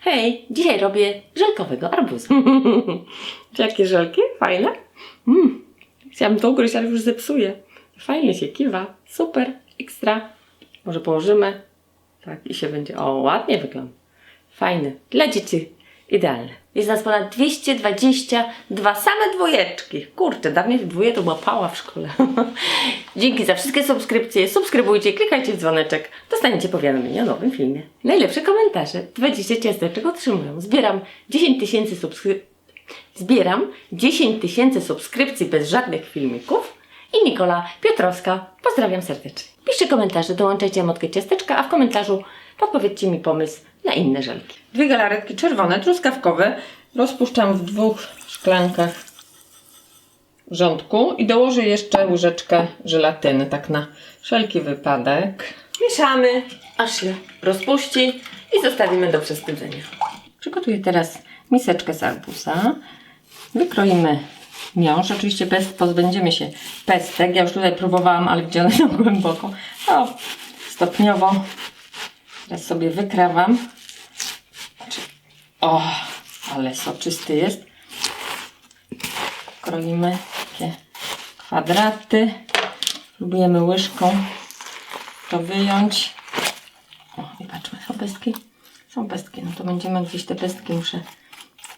Hej, dzisiaj robię żelkowego arbuza. Jakie żelki? Fajne? Mm. Chciałam to ugryźć, ale już zepsuję. Fajnie się kiwa. Super, ekstra. Może położymy? Tak, i się będzie. O, ładnie wygląda. Fajny. Dla dzieci idealny. Jest nas ponad 222 same dwójeczki. Kurczę, dawniej dwóje to była pała w szkole. Dzięki za wszystkie subskrypcje. Subskrybujcie, klikajcie w dzwoneczek. Dostaniecie powiadomienia o nowym filmie. Najlepsze komentarze. 20 ciasteczek otrzymują. Zbieram 10 tysięcy subskrypcji. Zbieram 10 tysięcy subskrypcji bez żadnych filmików. I Nikola Piotrowska. Pozdrawiam serdecznie. Piszcie komentarze, dołączajcie emotkę ciasteczka, a w komentarzu podpowiedzcie mi pomysł na inne żelki. Dwie galaretki czerwone, truskawkowe. Rozpuszczam w dwóch szklankach rządku i dołożę jeszcze łyżeczkę żelatyny, tak na wszelki wypadek. Mieszamy, aż się rozpuści i zostawimy do przestudzenia. Przygotuję teraz miseczkę z arbuza. Wykroimy miąższ. Oczywiście bez, pozbędziemy się pestek. Ja już tutaj próbowałam, ale gdzie one są głęboko. O, stopniowo. Teraz sobie wykrawam. O, ale soczysty jest. Kroimy takie kwadraty. Próbujemy łyżką to wyjąć. O, i patrzmy, są pestki? Są pestki, no to będziemy gdzieś te pestki muszę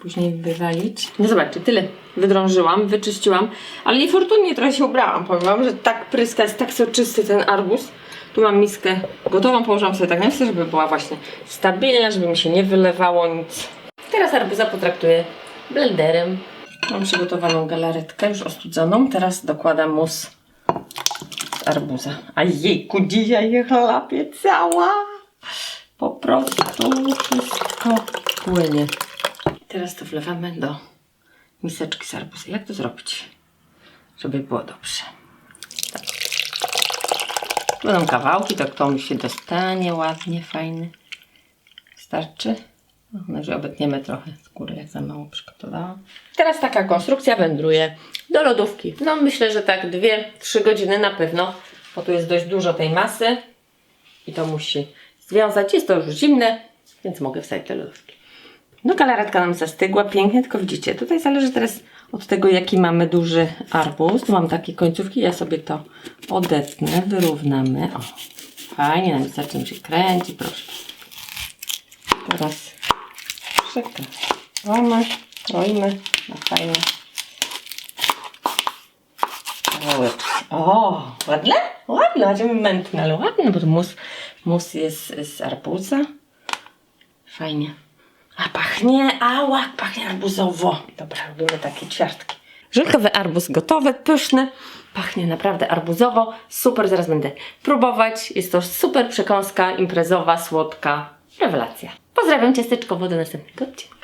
później wywalić. No zobaczcie, tyle wydrążyłam, wyczyściłam, ale niefortunnie trochę się ubrałam. Powiem wam, że tak pryska, jest tak soczysty ten arbuz. Tu mam miskę gotową, położyłam sobie tak na misce, żeby była właśnie stabilna, żeby mi się nie wylewało nic. Teraz arbuza potraktuję blenderem. Mam przygotowaną galaretkę już ostudzoną. Teraz dokładam mus z arbuza. A jejku, dzisiaj je chlapie cała. Po prostu wszystko płynie. Teraz to wlewamy do miseczki z arbuza. Jak to zrobić, żeby było dobrze? Będą kawałki, to komuś się dostanie ładnie, fajny. Starczy? No, Może obetniemy trochę skóry, jak za mało przygotowałam. Teraz taka konstrukcja wędruje do lodówki. No myślę, że tak 2-3 godziny na pewno, bo tu jest dość dużo tej masy i to musi związać. Jest to już zimne, więc mogę wsadzić do lodówki. No galaretka nam zastygła pięknie, tylko widzicie, tutaj zależy teraz od tego, jaki mamy duży arbuz. Tu mam takie końcówki, ja sobie to odetnę, wyrównamy. O, fajnie, nam zacznie się kręci, proszę. Teraz przekroimy, kroimy na kawałeczki. O, ładne? Ładne, będziemy mętne, ale ładne, bo to mus, mus jest z arbuza. Fajnie. A pachnie, ała, pachnie arbuzowo. Dobra, robimy takie ćwiartki. Żelkowy arbuz gotowy, pyszny. Pachnie naprawdę arbuzowo. Super, zaraz będę próbować. Jest to super przekąska imprezowa, słodka. Rewelacja. Pozdrawiam ciasteczko, do następnego odcinka.